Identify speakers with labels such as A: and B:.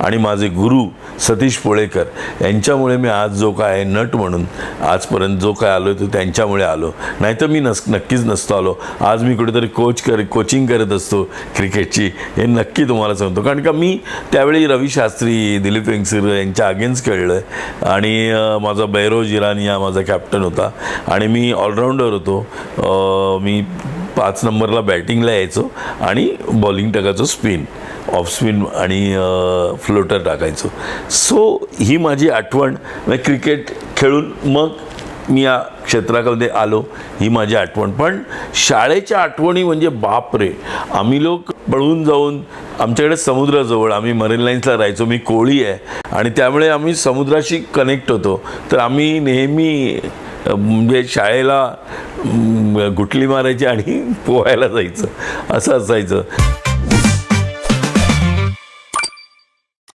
A: आणि माझे गुरु सतीश पोळेकर यांच्यामुळे मी आज जो काय आहे नट म्हणून आजपर्यंत जो काय आलो तो त्यांच्यामुळे आलो. नाही तर मी नस नक्कीच नसतो आलो. आज मी कुठेतरी कोच कर कोचिंग करत असतो क्रिकेटची हे नक्की तुम्हाला सांगतो. कारण का मी त्यावेळी रवी शास्त्री दिलीप वेंगसर यांच्या अगेन्स्ट खेळलं आहे आणि माझा बैरोज इराणी हा माझा कॅप्टन होता. आणि मी ऑलराऊंडर होतो. मी पाच नंबरला बॅटिंगला यायचो आणि बॉलिंग टाकायचो स्पिन ऑफ स्पिन आणि फ्लोटर टाकायचो. सो ही माझी आठवण. म्हणजे क्रिकेट खेळून मग मी या क्षेत्रामध्ये आलो ही माझी आठवण. पण शाळेच्या आठवणी म्हणजे बापरे! आम्ही लोक पळून जाऊन आमच्याकडे समुद्राजवळ आम्ही मरीन लाईन्सला राहायचो मी कोळी आहे आणि त्यामुळे आम्ही समुद्राशी कनेक्ट होतो. तर आम्ही नेहमी म्हणजे शाळेला गुटली मारायची आणि पोहायला जायचं. असं असायचं.